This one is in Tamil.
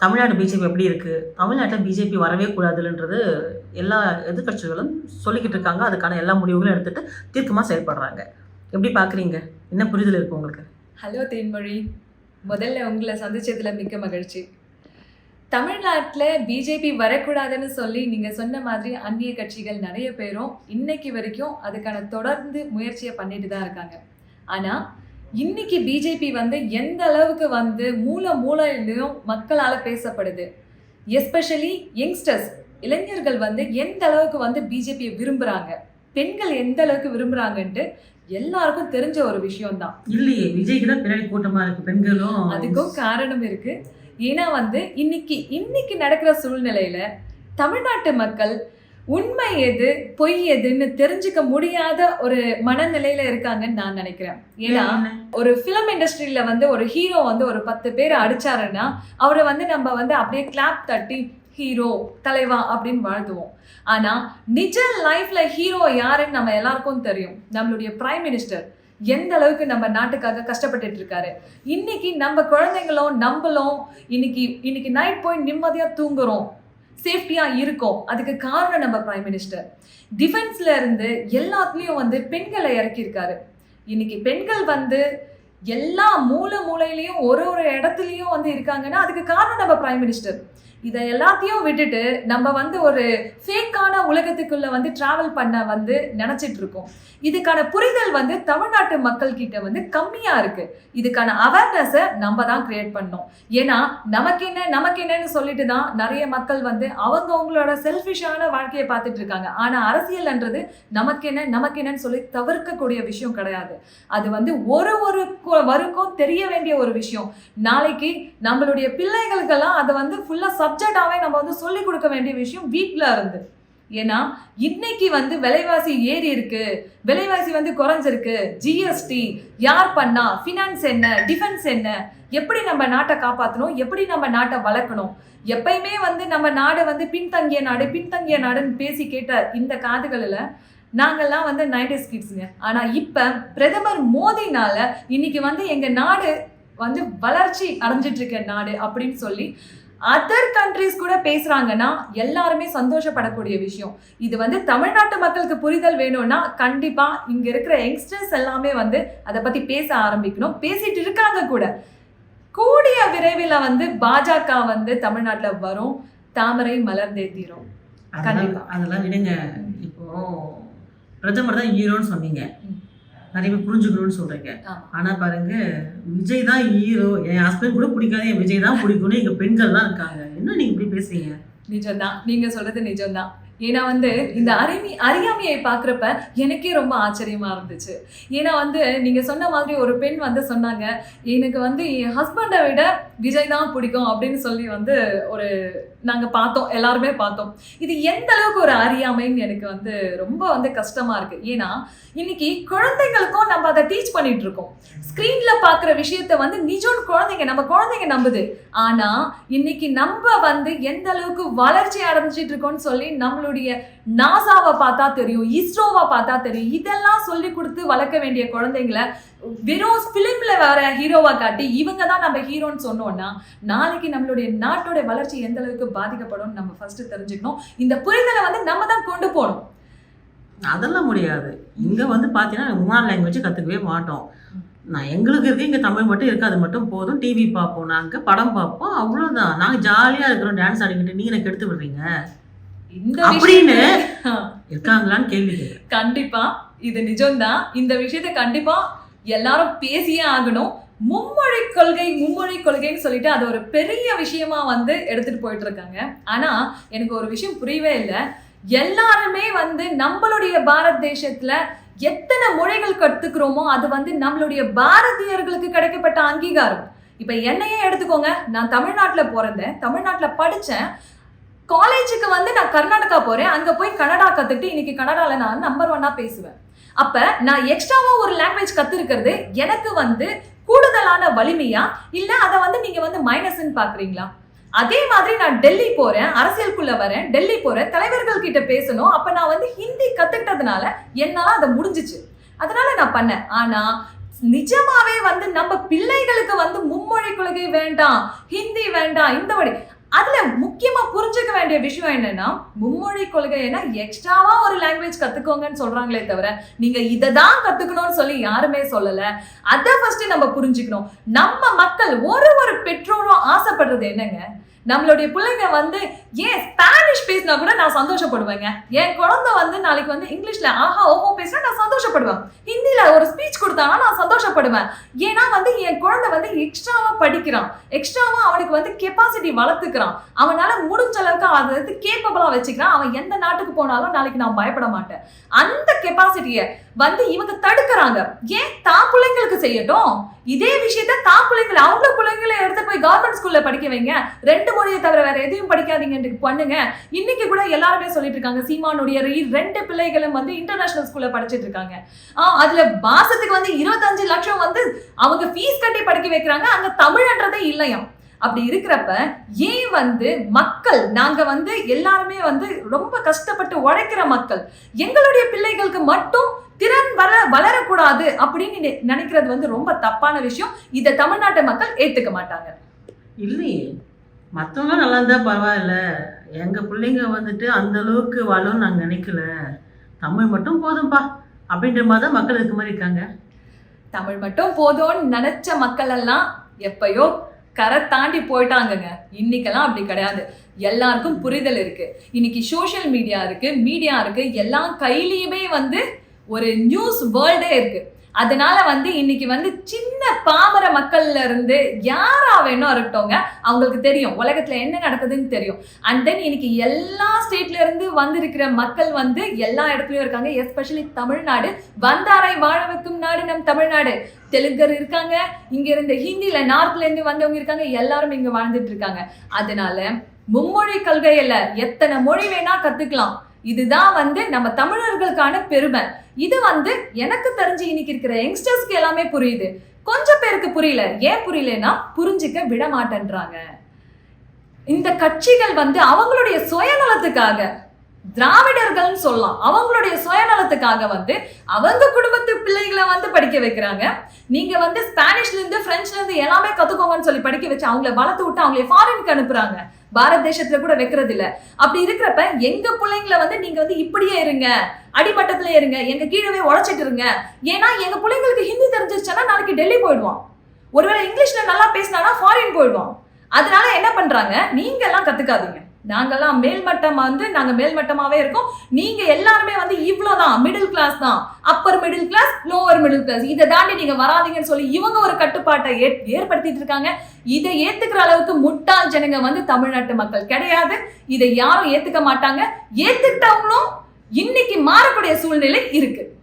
தமிழ்நாடு பிஜேபி எப்படி இருக்குது தமிழ்நாட்டில் பிஜேபி வரவே கூடாதுன்றது எல்லா எதிர்கட்சிகளும் சொல்லிக்கிட்டு இருக்காங்க. அதுக்கான எல்லா முடிவுகளும் எடுத்துகிட்டு தீர்க்கமாக செயல்படுறாங்க. எப்படி பார்க்குறீங்க என்ன புரிதல் இருக்குது உங்களுக்கு? ஹலோ தேன்மொழி முதல்ல உங்களை சந்தித்ததில் மிக்க மகிழ்ச்சி. தமிழ்நாட்டில் பிஜேபி வரக்கூடாதுன்னு சொல்லி நீங்கள் சொன்ன மாதிரி அந்நிய கட்சிகள் நிறைய பேரும் இன்னைக்கு வரைக்கும் அதுக்கான தொடர்ந்து முயற்சியை பண்ணிட்டு தான் இருக்காங்க. ஆனால் இன்னைக்கு பிஜேபி வந்து எந்த அளவுக்கு வந்து மூல மூலையிலையும் மக்களால் பேசப்படுது? எஸ்பெஷலி யங்ஸ்டர்ஸ் இளைஞர்கள் வந்து எந்த அளவுக்கு வந்து பிஜேபியை விரும்புகிறாங்க பெண்கள் எந்த அளவுக்கு விரும்புகிறாங்கன்ட்டு எல்லாருக்கும் தெரிஞ்ச ஒரு விஷயம்தான். இல்லையே விஜய்க்கு தான் பின்னாடி கூட்டமாக இருக்குது பெண்களும். அதுக்கும் காரணம் இருக்கு. ஏன்னா வந்து இன்னைக்கு இன்னைக்கு நடக்கிற சூழ்நிலையில தமிழ்நாட்டு மக்கள் உண்மை எது பொய் எதுன்னு தெரிஞ்சுக்க முடியாத ஒரு மனநிலையில இருக்காங்கன்னு நான் நினைக்கிறேன். ஏன்னா ஒரு ஃபிலிம் இண்டஸ்ட்ரியில வந்து ஒரு ஹீரோ வந்து ஒரு பத்து பேர் அடிச்சாருன்னா அவரை வந்து நம்ம வந்து அப்படியே கிளாப் தட்டி ஹீரோ தலைவா அப்படின்னு வாழ்த்துவோம். ஆனா நிஜ லைஃப்ல ஹீரோ யாருன்னு நம்ம எல்லாருக்கும் தெரியும். நம்மளுடைய பிரைம் மினிஸ்டர் எந்த அளவுக்கு நம்ம நாட்டுக்காக கஷ்டப்பட்டுட்டு இருக்காரு. இன்னைக்கு நம்ம குழந்தைங்களும் நம்மளும் இன்னைக்கு இன்னைக்கு நைட் போய் நிம்மதியா தூங்குறோம். சேஃப்டியாக இருக்கும். அதுக்கு காரணம் நம்ம பிரைம் மினிஸ்டர் டிஃபென்ஸில் இருந்து எல்லாத்துலேயும் வந்து பெண்களை இறக்கியிருக்காரு. இன்னைக்கு பெண்கள் வந்து எல்லா மூல மூலையிலையும் ஒரு ஒரு இடத்துலையும் வந்து இருக்காங்கன்னா அதுக்கு காரணம் நம்ம பிரைம் மினிஸ்டர் இதை எல்லாத்தையும் விட்டுட்டு நம்ம வந்து ஒரு ஃபேக்கான உலகத்துக்குள்ள வந்து டிராவல் பண்ண வந்து நினச்சிட்டு இருக்கோம். இதுக்கான புரிதல் வந்து தமிழ்நாட்டு மக்கள் கிட்ட வந்து கம்மியாக இருக்கு. இதுக்கான அவேர்னஸை நம்ம தான் கிரியேட் பண்ணோம். ஏன்னா நமக்கு என்ன நமக்கு என்னன்னு சொல்லிட்டு தான் நிறைய மக்கள் வந்து அவங்க அவங்களோட செல்ஃபிஷான வாழ்க்கையை பார்த்துட்டு இருக்காங்க. ஆனால் அரசியல்ன்றது நமக்கு என்ன நமக்கு என்னன்னு சொல்லி தவிர்க்கக்கூடிய விஷயம் கிடையாது. அது வந்து ஒரு ஒரு வருக்கும் தெரிய வேண்டிய ஒரு விஷயம். நாளைக்கு நம்மளுடைய பிள்ளைகளுக்கெல்லாம் அதை வந்து ஃபுல்லாக சப்ஜெக்டாகவே நம்ம வந்து சொல்லிக் கொடுக்க வேண்டிய விஷயம் வீட்டில் இருந்து. ஏன்னா இன்னைக்கு வந்து விலைவாசி ஏறி இருக்கு. விலைவாசி வந்து குறைஞ்சிருக்கு. ஜிஎஸ்டி யார் பண்ணா? ஃபினான்ஸ் என்ன? டிஃபென்ஸ் என்ன? எப்படி நம்ம நாட்டை காப்பாற்றணும் எப்படி நம்ம நாட்டை வளர்க்கணும்? எப்பயுமே வந்து நம்ம நாடு வந்து பின்தங்கிய நாடு பின்தங்கிய நாடுன்னு பேசி கேட்ட இந்த காதுகளில் நாங்கள்லாம் வந்து நைன்டிஸ் கிட்ஸுங்க ஆனால் இப்போ பிரதமர் மோதினால இன்னைக்கு வந்து எங்கள் நாடு வந்து வளர்ச்சி அடைஞ்சிட்டு இருக்க நாடு அப்படின்னு சொல்லி அதர் கண்ட்ரிஸ் கூட பேசுறாங்கன்னா எல்லாருமே சந்தோஷப்படக்கூடிய விஷயம். இது வந்து தமிழ்நாட்டு மக்களுக்கு புரிதல் வேணும்னா கண்டிப்பா இங்க இருக்கிற யங்ஸ்டர்ஸ் எல்லாமே வந்து அதை பத்தி பேச ஆரம்பிக்கணும். பேசிட்டு இருக்காங்க கூட. கூடிய விரைவில் வந்து பாஜக வந்து தமிழ்நாட்டுல வரும். தாமரை மலர்ந்தே தீரும் அதெல்லாம் விடுங்க. இப்போ பிரதமர் தான் ஹீரோன்னு சொன்னீங்க. நிறைய பேர் புரிஞ்சுக்கணும்னு சொல்றீங்க. ஆனா பாருங்க விஜய் தான் ஹீரோ என் ஹஸ்பண்ட் கூட பிடிக்காது என் விஜய் தான் பிடிக்கும்னு எங்க பெண்கள் தான் இருக்காங்க. என்ன நீங்க இப்படி பேசுறீங்க? நிஜம்தான். நீங்க சொல்றது நிஜம்தான். ஏன்னா வந்து இந்த அறிவி அறியாமையை பார்க்குறப்ப எனக்கே ரொம்ப ஆச்சரியமாக இருந்துச்சு. ஏன்னா வந்து நீங்கள் சொன்ன மாதிரி ஒரு பெண் வந்து சொன்னாங்க எனக்கு வந்து என் ஹஸ்பண்டை விட விஜய் தான் பிடிக்கும் அப்படின்னு சொல்லி வந்து ஒரு நாங்கள் பார்த்தோம் எல்லாருமே பார்த்தோம். இது எந்த அளவுக்கு ஒரு அறியாமைன்னு எனக்கு வந்து ரொம்ப வந்து கஷ்டமாக இருக்குது ஏன்னா இன்னைக்கு குழந்தைங்களுக்கும் நம்ம அதை டீச் பண்ணிட்டு இருக்கோம். ஸ்க்ரீனில் பார்க்குற விஷயத்த வந்து நிஜம் குழந்தைங்க நம்ம குழந்தைங்க நம்புது. ஆனால் இன்னைக்கு நம்ம வந்து எந்த அளவுக்கு வளர்ச்சி அடைஞ்சிட்டு இருக்கோம்னு சொல்லி நம்மளுடைய நாசாவை பார்த்தா தெரியும் இஸ்ரோவை பார்த்தா தெரியும். இதெல்லாம் சொல்லி கொடுத்து வளர்க்க வேண்டிய குழந்தைங்கள வெறும் ஃபிலிம்ல வர ஹீரோவா காட்டி இவங்க தான் நம்ம ஹீரோன்னு சொன்னோம்னா நாளைக்கு நம்மளுடைய நாட்டோட வளர்ச்சி எந்த அளவுக்கு பாதிக்கப்படும் நம்ம ஃபர்ஸ்ட் தெரிஞ்சுக்கணும். இந்த புரிதலை வந்து நம்ம தான் கொண்டு போகணும். அதெல்லாம் முடியாது. இங்க வந்து பாத்தீங்கன்னா மூணாவது லாங்குவேஜ் கத்துக்கவே மாட்டோம். நான் எங்களுக்கு இருக்கு இங்கே தமிழ் மட்டும் இருக்குது அது மட்டும் போதும். டிவி பார்ப்போம் நாங்கள் படம் பார்ப்போம் அவ்வளோதான் நாங்கள் ஜாலியாக இருக்கிறோம் டான்ஸ் ஆடிக்கிட்டு நீங்கள் எனக்கு எடுத்து விடுறீங்க. இந்த அப்படின்னு இருக்காங்களான்னு கேள்வி. கண்டிப்பா இது நிஜம்தான். இந்த விஷயத்த கண்டிப்பா எல்லாரும் பேசியே ஆகணும். மும்மொழி கொள்கை மும்மொழி கொள்கைன்னு சொல்லிட்டு அது ஒரு பெரிய விஷயமா வந்து எடுத்துட்டு போயிட்டு இருக்காங்க ஆனா எனக்கு ஒரு விஷயம் புரியவே இல்லை. எல்லாருமே வந்து நம்மளுடைய பாரத் தேசத்துல எத்தனை மொழிகள் கத்துக்கிறோமோ அது வந்து நம்மளுடைய பாரதியர்களுக்கு கிடைக்கப்பட்ட அங்கீகாரம். இப்ப என்னையே எடுத்துக்கோங்க நான் தமிழ்நாட்டுல பிறந்தேன் தமிழ்நாட்டுல படிச்சேன். காலேஜுக்கு வந்து நான் கர்நாடகா போறேன். அங்க போய் கன்னடா கத்துட்டு இன்னைக்கு கன்னடால நான் நம்பர் ஒன்னா பேசுவேன். அப்ப நான் எக்ஸ்ட்ராவா ஒரு லாங்குவேஜ் கத்துருக்கிறது எனக்கு வந்து கூடுதலான வலிமையா? இல்ல அதை வந்து நீங்க வந்து மைனஸ்ன்னு பாக்குறீங்களா? அதே மாதிரி நான் டெல்லி போறேன். அரசியலுக்குள்ள வரேன். டெல்லி போறேன் தலைவர்கள் கிட்ட பேசணும். அப்ப நான் வந்து ஹிந்தி கத்துக்கிட்டதுனால என்னால அதை முடிஞ்சிச்சு. அதனால நான் பண்ணேன். ஆனா நிஜமாவே வந்து நம்ம பிள்ளைகளுக்கு வந்து மும்மொழி கொள்கை வேண்டாம். ஹிந்தி வேண்டாம். இந்த வழி அதுல முக்கியமா புரிஞ்சுக்க வேண்டிய விஷயம் என்னன்னா மும்மொழி கொள்கைன்னா எக்ஸ்ட்ராவா ஒரு லாங்குவேஜ் கத்துக்கோங்கன்னு சொல்றாங்களே தவிர நீங்க இதை தான் கத்துக்கணும்னு சொல்லி யாருமே சொல்லல. அதை ஃபர்ஸ்ட் நம்ம புரிஞ்சுக்கணும். நம்ம மக்கள் ஒரு ஒரு பெற்றோரும் ஆசைப்படுறது என்னங்க? நம்மளுடைய பிள்ளைங்க வந்து ஏன் ஸ்பானிஷ் பேசினா கூட நான் சந்தோஷப்படுவேங்க. என் குழந்தை வந்து நாளைக்கு வந்து இங்கிலீஷ்ல ஆஹா ஓஹோ பேசினா நான் சந்தோஷப்படுவேன். ஹிந்தியில ஒரு ஸ்பீச் கொடுத்தானா நான் சந்தோஷப்படுவேன். ஏன்னா வந்து என் குழந்தை வந்து எக்ஸ்ட்ராவா படிக்கிறான். எக்ஸ்ட்ராவா அவனுக்கு வந்து கெப்பாசிட்டி வளர்த்துக்கிறான். அவனால முடிஞ்ச அளவுக்கு அதை வந்து கேப்பபிளா வச்சுக்கிறான். அவன் எந்த நாட்டுக்கு போனாலும் நாளைக்கு நான் பயப்பட மாட்டேன். அந்த கெப்பாசிட்டியை வந்து இவங்க தடுக்கிறாங்க. ஏன்? தான் பிள்ளைங்களுக்கு செய்யட்டும். இதே விஷயத்த தான் பிள்ளைங்களை அவங்க பிள்ளைங்களை எடுத்து போய் கவர்மெண்ட் ஸ்கூல்ல படிக்க வைங்க. ரெண்டு மொழியை தவிர வேற எதையும் படிக்காதீங்க பண்ணுங்க. இன்னைக்கு கூட எல்லாருமே சொல்லிட்டு இருக்காங்க சீமானுடைய ரெண்டு பிள்ளைகளும் வந்து இன்டர்நேஷனல் ஸ்கூல்ல படிச்சிட்டு இருக்காங்க. அதுல மாசத்துக்கு வந்து இருபத்தஞ்சு லட்சம் வந்து அவங்க ஃபீஸ் கட்டி படிக்க வைக்கிறாங்க அங்க தமிழ்ன்றதே இல்லையாம். அப்படி இருக்கிறப்ப ஏன் வந்து மக்கள் நாங்க வந்து எல்லாருமே வந்து ரொம்ப கஷ்டப்பட்டு உழைக்கிற மக்கள் எங்களுடைய பிள்ளைகளுக்கு மட்டும் திறன் வர வளரக்கூடாது அப்படின்னு நினைக்கிறது வந்து ரொம்ப தப்பான விஷயம். இதை தமிழ்நாட்டு மக்கள் ஏத்துக்க மாட்டாங்க. இல்லையே. மற்றவங்க நல்லா இருந்தால் பரவாயில்ல. எங்கள் பிள்ளைங்க வந்துட்டு அந்த அளவுக்கு வளரும் நாங்கள் நினைக்கல. தமிழ் மட்டும் போதும்பா. அப்படின்ற மாதிரி தான் மக்கள் இருக்க மாதிரி இருக்காங்க. தமிழ் மட்டும் போதும்னு நினைச்ச மக்கள் எல்லாம் எப்பயோ கரை தாண்டி போயிட்டாங்கங்க. இன்னைக்கெல்லாம் அப்படி கிடையாது. எல்லாருக்கும் புரிதல் இருக்கு. இன்னைக்கு சோஷியல் மீடியா இருக்கு மீடியா இருக்கு. எல்லா கையிலயுமே வந்து ஒரு நியூஸ் வேர்ல்டே இருக்கு. அதனால வந்து இன்னைக்கு வந்து சின்ன பாமர மக்கள்ல இருந்து யாரா வேணும் இருக்கட்டோங்க அவங்களுக்கு தெரியும். உலகத்துல என்ன நடக்குதுன்னு தெரியும். அண்ட் தென் இன்னைக்கு எல்லா ஸ்டேட்ல இருந்து வந்திருக்கிற மக்கள் வந்து எல்லா இடத்துலயும் இருக்காங்க. எஸ்பெஷலி தமிழ்நாடு. வந்தாரை வாழ வைக்கும் நாடு நம் தமிழ்நாடு. தெலுங்கர் இருக்காங்க. இங்க இருந்த ஹிந்தியில நார்த்ல இருந்து வந்தவங்க இருக்காங்க. எல்லாரும் இங்க வாழ்ந்துட்டு இருக்காங்க. அதனால மும்மொழி கல்கையில எத்தனை மொழி வேணா கத்துக்கலாம். இதுதான் வந்து நம்ம தமிழர்களுக்கான பெருமை. இது வந்து எனக்கு தெரிஞ்சு இன்னைக்கு இருக்கிற யங்ஸ்டர்ஸ்க்கு எல்லாமே புரியுது. கொஞ்சம் பேருக்கு புரியல. ஏன் புரியலன்னா புரிஞ்சுக்க விட மாட்டேன்றாங்க இந்த கட்சிகள் வந்து அவங்களுடைய சுயநலத்துக்காக திராவிடர்கள்னு சொல்லலாம். அவங்களுடைய சுயநலத்துக்காக வந்து அவங்க குடும்பத்து பிள்ளைகளை வந்து படிக்க வைக்கிறாங்க. நீங்க வந்து ஸ்பானிஷ்ல இருந்து பிரெஞ்சுல இருந்து எல்லாமே கத்துக்கோங்கன்னு சொல்லி படிக்க வச்சு அவங்கள வளர்த்து விட்டு அவங்கள ஃபாரினுக்கு அனுப்புறாங்க. பாரத தேசத்துல கூட வைக்கிறது இல்ல அப்படி இருக்கிறப்ப எங்க பிள்ளைங்களை வந்து நீங்க வந்து இப்படியே இருங்க அடிமட்டத்துல இருங்க எங்க கீழவே உழைச்சிட்டு இருங்க. ஏன்னா எங்க பிள்ளைங்களுக்கு ஹிந்தி தெரிஞ்சிருச்சுன்னா நாளைக்கு டெல்லி போயிடுவோம் ஒருவேளை இங்கிலீஷ்ல நல்லா பேசினானா ஃபாரின் போயிடுவோம் அதனால என்ன பண்றாங்க? நீங்க எல்லாம் கத்துக்காதீங்க. நாங்கெல்லாம் மேல்மட்டம் வந்து நாங்க மேல்மட்டமாவே இருக்கோம். நீங்க எல்லாருமே வந்து இவ்வளவுதான் மிடில் கிளாஸ் தான். Upper middle class lower middle class இதை தாண்டி நீங்க வராதீங்கன்னு சொல்லி இவங்க ஒரு கட்டுப்பாட்டை ஏற்- ஏற்படுத்திட்டு இருக்காங்க. இதை ஏத்துக்கிற அளவுக்கு முட் ஜனங்க வந்து தமிழ்நாட்டு மக்கள். கிடையாது. இதை யாரும் ஏத்துக்க மாட்டாங்க. ஏத்துக்கிட்டவங்களும் இன்னைக்கு மாறக்கூடிய சூழ்நிலை இருக்கு.